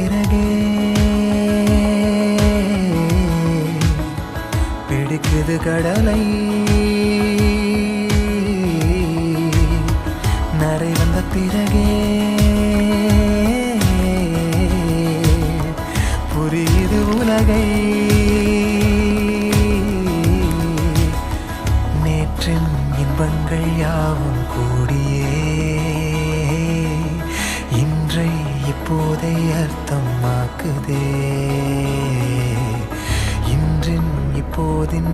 பிறகே. பிடிக்குது கடலை. நரை வந்த பிறகே. புரியுது உலகை. நேற்றின் இன்பங்கள் யாவும் கூடியே. இப்போதை அர்த்தமாக்குதே. இன்றின் இப்போதின்